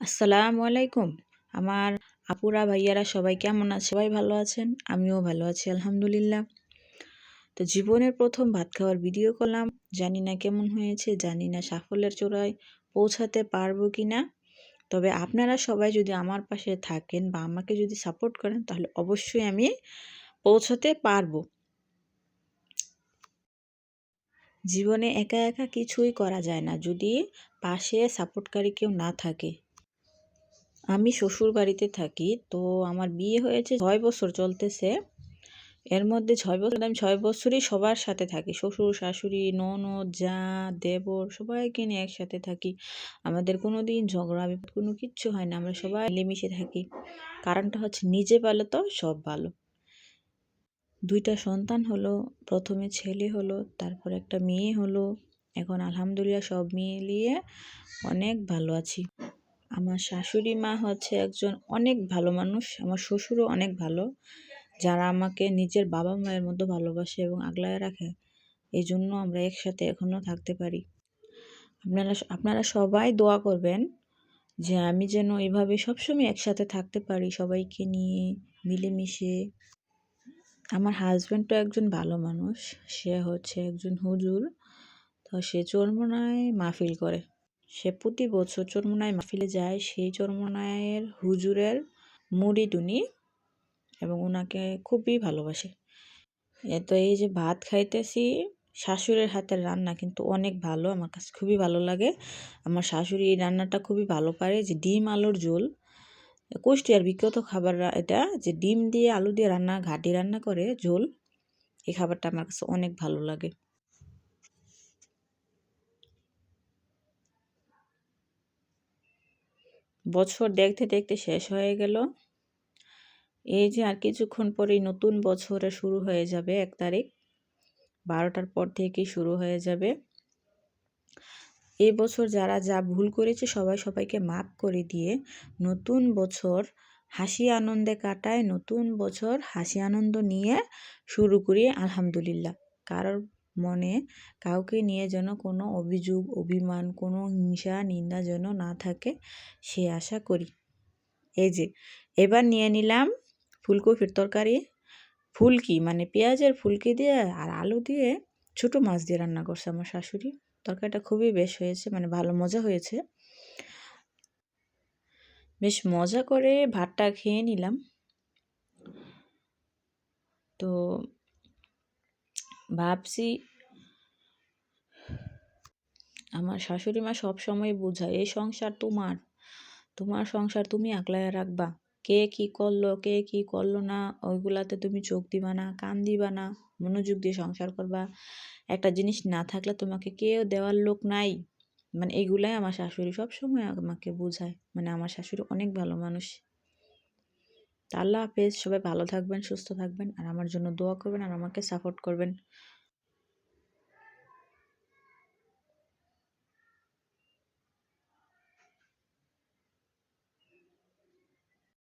আসসালামু আলাইকুম। আমার আপুরা, ভাইয়ারা সবাই কেমন আছে? সবাই ভালো আছেন? আমিও ভালো আছি, আলহামদুলিল্লাহ। তো জীবনের প্রথম ভাত খাওয়ার ভিডিও করলাম। জানি না কেমন হয়েছে, জানি না সাফল্যের চূড়ায় পৌঁছাতে পারব কি না তবে আপনারা সবাই যদি আমার পাশে থাকেন বা আমাকে যদি সাপোর্ট করেন, তাহলে অবশ্যই আমি পৌঁছাতে পারব। জীবনে একা একা কিছুই করা যায় না। যদি পাশে সাপোর্টকারী কেউ না থাকে আমি শ্বশুর বাড়িতে থাকি, তো আমার বিয়ে হয়েছে ছয় বছর চলতেছে। এর মধ্যে ছয় বছর আমি ছয় বছরই সবার সাথে থাকি। শ্বশুর, শাশুড়ি, ননদ, যা, দেবর, সবাইকে নিয়ে একসাথে থাকি। আমাদের কোনো দিন ঝগড়া বিপদ কোনো কিচ্ছু হয় না, আমরা সবাই মিলেমিশে থাকি। কারণটা হচ্ছে নিজে ভালো তো সব ভালো। দুইটা সন্তান হলো, প্রথমে ছেলে হলো, তারপর একটা মেয়ে হলো। এখন আলহামদুলিল্লাহ সব মিলিয়ে অনেক ভালো আছি। আমার শাশুড়ি মা হচ্ছে একজন অনেক ভালো মানুষ, আমার শ্বশুরও অনেক ভালো, যারা আমাকে নিজের বাবা মায়ের মতো ভালোবাসে এবং আগলায় রাখে এই জন্য আমরা একসাথে এখনও থাকতে পারি। আপনারা আপনারা সবাই দোয়া করবেন যে আমি যেন এভাবে সবসময় একসাথে থাকতে পারি, সবাইকে নিয়ে মিলেমিশে। আমার হাজব্যান্ডও একজন ভালো মানুষ, সে হচ্ছে একজন হুজুর, তো সে চরমনায় মাহফিল করে। সে প্রতি বছর চরমনায় মাহফিলে যায়, সেই চরমনায়ের হুজুরের মুড়ি টুনি এবং ওনাকে খুবই ভালোবাসে। তো এই যে ভাত খাইতেছি, শাশুড়ের হাতের রান্না কিন্তু অনেক ভালো, আমার কাছে খুবই ভালো লাগে। আমার শাশুড়ি এই রান্নাটা খুবই ভালো পারে, যে ডিম, আলুর ঝোল। কুষ্টিয়ার বিখ্যাত খাবার এটা যে ডিম দিয়ে আলু দিয়ে রান্না, ঘাটি রান্না করে ঝোল, এই খাবারটা আমার কাছে অনেক ভালো লাগে। বছর দেখতে দেখতে শেষ হয়ে গেল। এই যে আর কিছুক্ষণ পরেই নতুন বছরে শুরু হয়ে যাবে এক তারিখ। বারোটার পর থেকেই শুরু হয়ে যাবে। এই বছর যারা যা ভুল করেছে সবাই সবাইকে মাফ করে দিয়ে নতুন বছর হাসি আনন্দে কাটায়, নতুন বছর হাসি আনন্দ নিয়ে শুরু করি, আলহামদুলিল্লাহ। কারোর মনে কাউকে নিয়ে যেন কোনো অভিযোগ, অভিমান, কোনো হিংসা, নিন্দা যেন না থাকে, সে আশা করি। এই যে, এবার নিয়ে নিলাম ফুলকপির তরকারি। ফুলকি মানে পেঁয়াজের ফুলকি দিয়ে আর আলু দিয়ে ছোটো মাছ দিয়ে রান্না করছে আমার শাশুড়ি। তরকারিটা খুবই বেশ হয়েছে মানে ভালো মজা হয়েছে। বেশ মজা করে ভাতটা খেয়ে নিলাম। তো ভাবছি আমার শাশুড়ি মা সবসময় বোঝায়, এই সংসার তোমার তোমার সংসার তুমি আকলায় রাখবা। কে কি করল, কে কি করল না, ওইগুলাতে তুমি চোখ দিবা না, কান দিবা না, মনোযোগ দিয়ে সংসার করবা। একটা জিনিস না থাকলে তোমাকে কেউ দেওয়ার লোক নাই। মানে এইগুলাই আমার শাশুড়ি সবসময় আমাকে বোঝায়। মানে আমার শাশুড়ি অনেক ভালো মানুষ। তা আল্লাহ হাফেজ। সবাই ভালো থাকবেন, সুস্থ থাকবেন, আর আমার জন্য দোয়া করবেন আর আমাকে সাপোর্ট করবেন।